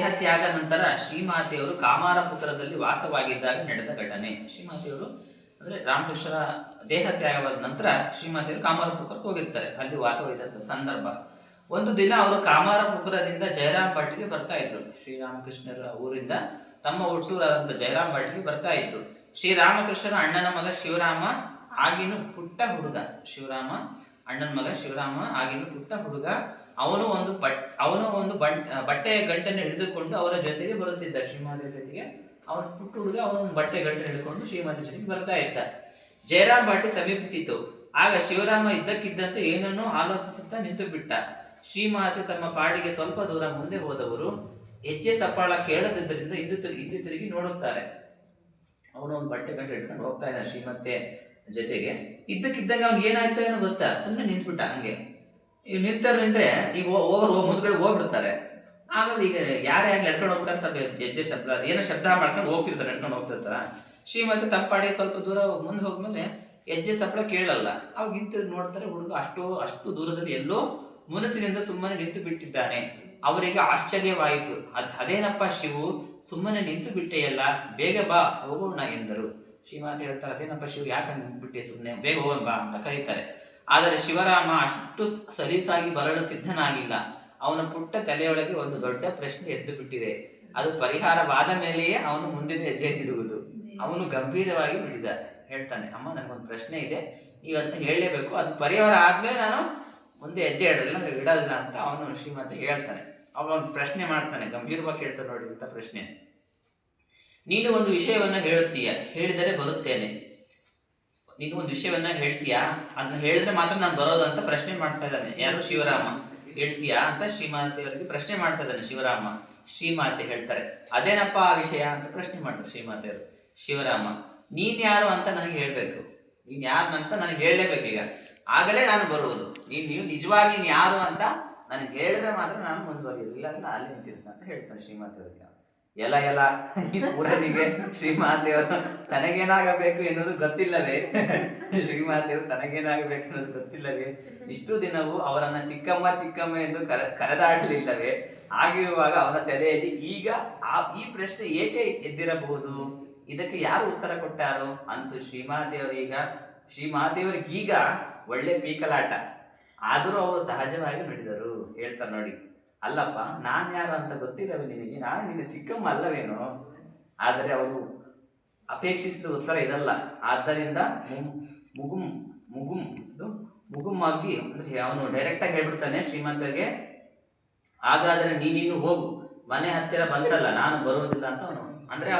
ದೇಹತ್ಯಾಗ ನಂತರ ಶ್ರೀಮಾತೆಯವರು ಕಾಮಾರಪುತ್ರದಲ್ಲಿ ವಾಸವಾಗಿದ್ದಾಗ ನಡೆದ ಘಟನೆ. ಶ್ರೀಮಾತೆಯವರು ಅಂದ್ರೆ ರಾಮಕೃಷ್ಣರ ದೇಹ ತ್ಯಾಗವಾದ ನಂತರ ಶ್ರೀಮಾತೆಯವರು ಕಾಮಾರಪುರಕ್ಕೆ ಹೋಗಿರ್ತಾರೆ. ಅಲ್ಲಿ ವಾಸವಾಗಿದ್ದಂಥ ಸಂದರ್ಭ. ಒಂದು ದಿನ ಅವರು ಕಾಮಾರಪುರದಿಂದ ಜಯರಾಮ್ ಭಟ್ಗೆ ಬರ್ತಾ ಇದ್ರು. ಶ್ರೀರಾಮಕೃಷ್ಣರ ಊರಿಂದ ತಮ್ಮ ಹುಟ್ಟೂರಾದಂಥ ಜಯರಾಮ್ ಭಟ್ಗೆ ಬರ್ತಾ ಇದ್ರು. ಶ್ರೀರಾಮಕೃಷ್ಣರ ಅಣ್ಣನ ಮಗ ಶಿವರಾಮ ಆಗಿನ ಪುಟ್ಟ ಹುಡುಗ. ಶಿವರಾಮ ಅಣ್ಣನ ಮಗ ಶಿವರಾಮ ಆಗಿನ ಪುಟ್ಟ ಹುಡುಗ. ಅವನು ಒಂದು ಬಟ್, ಅವನು ಒಂದು ಬಟ್ ಬಟ್ಟೆಯ ಗಂಟನ್ನು ಹಿಡಿದುಕೊಂಡು ಅವರ ಜೊತೆಗೆ ಬರುತ್ತಿದ್ದ. ಶ್ರೀಮಾತೆಯ ಜೊತೆಗೆ ಅವನ ಪುಟ್ಟ ಹುಡುಗ ಅವನು ಒಂದು ಬಟ್ಟೆ ಗಂಟೆ ಹಿಡ್ಕೊಂಡು ಶ್ರೀಮಾತೆ ಜೊತೆಗೆ ಬರ್ತಾ ಇದ್ದ. ಜಯರಾಮ್ ಬಾಟಿ ಸಮೀಪಿಸಿತು. ಆಗ ಶಿವರಾಮ ಇದ್ದಕ್ಕಿದ್ದಂತೆ ಏನನ್ನೋ ಆಲೋಚಿಸುತ್ತಾ ನಿಂತು ಬಿಟ್ಟ. ಶ್ರೀಮಾತೆ ತಮ್ಮ ಪಾಡಿಗೆ ಸ್ವಲ್ಪ ದೂರ ಮುಂದೆ ಹೋದವರು ಹೆಜ್ಜೆ ಸಪ್ಪಾಳ ಕೇಳದಿದ್ದರಿಂದ ಇಂದು ತಿರುಗಿ ನೋಡುತ್ತಾರೆ. ಅವನು ಒಂದು ಬಟ್ಟೆ ಗಂಟೆ ಹಿಡ್ಕೊಂಡು ಹೋಗ್ತಾ ಇದ್ದಾನೆ. ಶ್ರೀಮತ್ತೆ ಜೊತೆಗೆ ಇದ್ದಕ್ಕಿದ್ದಂಗೆ ಅವ್ನಿಗೆ ಏನಾಯ್ತು ಏನೋ ಗೊತ್ತಾ? ಸುಮ್ಮನೆ ನಿಂತ್ಬಿಟ್ಟ ಹಂಗೆ. ಈಗ ನಿಂತಾರೆ ನಿಂತ್ರೆ ಈಗ ಹೋಗೋರು ಮುಂದ್ಗಡೆ ಹೋಗ್ಬಿಡ್ತಾರೆ. ಆಮೇಲೆ ಈಗ ಯಾರೇ ಆಗಲಿ ನಡ್ಕೊಂಡು ಹೋಗ್ತಾರೆ ಸ್ವಲ್ಪ ಹೆಜ್ಜೆ ಶಬ್ದ ಏನೋ ಶಬ್ದ ಮಾಡ್ಕೊಂಡು ಹೋಗ್ತಿರ್ತಾರೆ, ನಡ್ಕೊಂಡು ಹೋಗ್ತಿರ್ತಾರ. ಶ್ರೀಮಂತ ತಪ್ಪಾಡಿ ಸ್ವಲ್ಪ ದೂರ ಮುಂದೆ ಹೋಗ್ಮೇಲೆ ಹೆಜ್ಜೆ ಸಪ್ಲ ಕೇಳಲ್ಲ. ಅವಾಗ ಹಿಂತಿರುಗಿ ನೋಡ್ತಾರೆ ಹುಡುಗ ಅಷ್ಟು ಅಷ್ಟು ದೂರದಲ್ಲಿ ಎಲ್ಲೋ ಮನಸ್ಸಿನಿಂದ ಸುಮ್ಮನೆ ನಿಂತು ಬಿಟ್ಟಿದ್ದಾನೆ. ಅವರಿಗೆ ಆಶ್ಚರ್ಯವಾಯಿತು. ಅದ್ ಅದೇನಪ್ಪ ಶಿವು? ಸುಮ್ಮನೆ ನಿಂತು ಬಿಟ್ಟೆಯಲ್ಲ. ಬೇಗ ಬಾ, ಹೋಗೋಣ ಎಂದರು. ಶ್ರೀಮಾತೆ ಹೇಳ್ತಾರೆ, ಅದೇನಪ್ಪ ಶಿವ ಯಾಕೆ ಬಿಟ್ಟೆ ಸುಮ್ಮನೆ ಬೇಗ ಹೋಗೋಣ ಬಾ ಅಂತ ಕರೀತಾರೆ. ಆದರೆ ಶಿವರಾಮ ಅಷ್ಟು ಸಲೀಸಾಗಿ ಬರಲು ಸಿದ್ಧನಾಗಿಲ್ಲ. ಅವನ ಪುಟ್ಟ ತಲೆಯೊಳಗೆ ಒಂದು ದೊಡ್ಡ ಪ್ರಶ್ನೆ ಎದ್ದು ಬಿಟ್ಟಿದೆ. ಅದು ಪರಿಹಾರವಾದ ಮೇಲೆಯೇ ಅವನು ಮುಂದಿನ ಹೆಜ್ಜೆ ಇಡುವುದು ಅವನು ಗಂಭೀರವಾಗಿ ಬಿಡಿದ, ಹೇಳ್ತಾನೆ, ಅಮ್ಮ, ನನಗೊಂದು ಪ್ರಶ್ನೆ ಇದೆ. ನೀವು ಅದನ್ನ ಹೇಳಲೇಬೇಕು. ಅದು ಪರಿಹಾರ ಆದ್ಮೇಲೆ ನಾನು ಮುಂದೆ ಹೆಜ್ಜೆ ಇಡೋದಿಲ್ಲ, ಅಂದ್ರೆ ಇಡೋದಿಲ್ಲ ಅಂತ ಅವನು ಶ್ರೀಮಂತ ಹೇಳ್ತಾನೆ. ಒಂದು ಪ್ರಶ್ನೆ ಮಾಡ್ತಾನೆ, ಗಂಭೀರವಾಗಿ ಕೇಳ್ತಾನೆ ನೋಡಿ ಅಂತ ಪ್ರಶ್ನೆ. ನೀನು ಒಂದು ವಿಷಯವನ್ನ ಹೇಳುತ್ತೀಯ? ಹೇಳಿದರೆ ಬರುತ್ತೇನೆ. ನೀನು ಒಂದು ವಿಷಯವನ್ನ ಹೇಳ್ತೀಯಾ? ಅದನ್ನ ಹೇಳಿದ್ರೆ ಮಾತ್ರ ನಾನು ಬರೋದು ಅಂತ ಪ್ರಶ್ನೆ ಮಾಡ್ತಾ ಇದ್ದಾನೆ. ಯಾರು? ಶಿವರಾಮ. ಹೇಳ್ತೀಯಾ ಅಂತ ಶ್ರೀಮಾತೆಯವರಿಗೆ ಪ್ರಶ್ನೆ ಮಾಡ್ತಾ ಇದ್ದಾನೆ. ಶಿವರಾಮ, ಶ್ರೀಮಾತೆ ಹೇಳ್ತಾರೆ. ಅದೇನಪ್ಪ ಆ ವಿಷಯ ಅಂತ ಪ್ರಶ್ನೆ ಮಾಡ್ತಾರೆ ಶ್ರೀಮಾತೆಯವರು ಶಿವರಾಮ, ನೀನ್ ಯಾರು ಅಂತ ನನಗೆ ಹೇಳ್ಬೇಕು. ನೀನ್ ಅಂತ ನನಗೆ ಹೇಳಲೇಬೇಕು ಈಗ. ಆಗಲೇ ನಾನು ಬರುವುದು. ನೀನ್ ನೀವು ನಿಜವಾಗಿ ನೀನ್ ಯಾರು ಅಂತ ನನಗೆ ಹೇಳಿದ್ರೆ ಮಾತ್ರ ನಾನು ಮುಂದುವರಿಯೋದು ಇಲ್ಲಾಂದ್ರೆ ಅಲ್ಲಿ ನಿಂತಿರ್ತೀನಿ ಅಂತ ಹೇಳ್ತಾನೆ ಶ್ರೀಮಾತೆಯವರಿಗೆ ಎಲ ಎಲ ಈ ಊರನಿಗೆ ಶ್ರೀಮಾತೆಯವರು ತನಗೇನಾಗಬೇಕು ಎನ್ನುವುದು ಗೊತ್ತಿಲ್ಲವೇ? ಶ್ರೀಮಾತೆಯವರು ತನಗೇನಾಗಬೇಕು ಎನ್ನುವುದು ಗೊತ್ತಿಲ್ಲವೇ? ಇಷ್ಟು ದಿನವೂ ಅವರನ್ನ ಚಿಕ್ಕಮ್ಮ ಚಿಕ್ಕಮ್ಮ ಎಂದು ಕರೆ, ಕರೆದಾಡಲಿಲ್ಲವೇ? ಆಗಿರುವಾಗ ಅವನ ತಲೆಯಲ್ಲಿ ಈಗ ಆ, ಈ ಪ್ರಶ್ನೆ ಏಕೆ ಎದ್ದಿರಬಹುದು? ಇದಕ್ಕೆ ಯಾರು ಉತ್ತರ ಕೊಟ್ಟಾರು? ಅಂತೂ ಶ್ರೀಮಾತೆಯವರೀಗ ಶ್ರೀಮಾತೆಯವರಿಗೀಗ ಒಳ್ಳೆ ಪೀಕಲಾಟ. ಆದರೂ ಅವರು ಸಹಜವಾಗಿ ನುಡಿದರು. ಹೇಳ್ತಾರೆ ನೋಡಿ. ಅಲ್ಲಪ್ಪ, ನಾನು ಯಾರು ಅಂತ ಗೊತ್ತಿಲ್ಲವೇ ನಿನಗೆ. ನಾನು ನಿನ್ನ ಚಿಕ್ಕಮ್ಮ ಅಲ್ಲವೇನೋ? ಆದರೆ ಅವರು ಅಪೇಕ್ಷಿಸಿದ ಉತ್ತರ ಇದಲ್ಲ. ಆದ್ದರಿಂದ ಮುಗುಂ ಇದು ಮುಗುಮ್ಮಾಗಿ ಅಂದ್ರೆ ಅವನು ಡೈರೆಕ್ಟಾಗಿ ಹೇಳ್ಬಿಡ್ತಾನೆ ಶ್ರೀಮಂತರಿಗೆ, ಹಾಗಾದರೆ ನೀನಿನ್ನು ಹೋಗು. ಮನೆ ಹತ್ತಿರ ಬಂತಲ್ಲ, ನಾನು ಬರುವುದಿಲ್ಲ ಅಂತ ಅವನು. ಅಂದ್ರೆ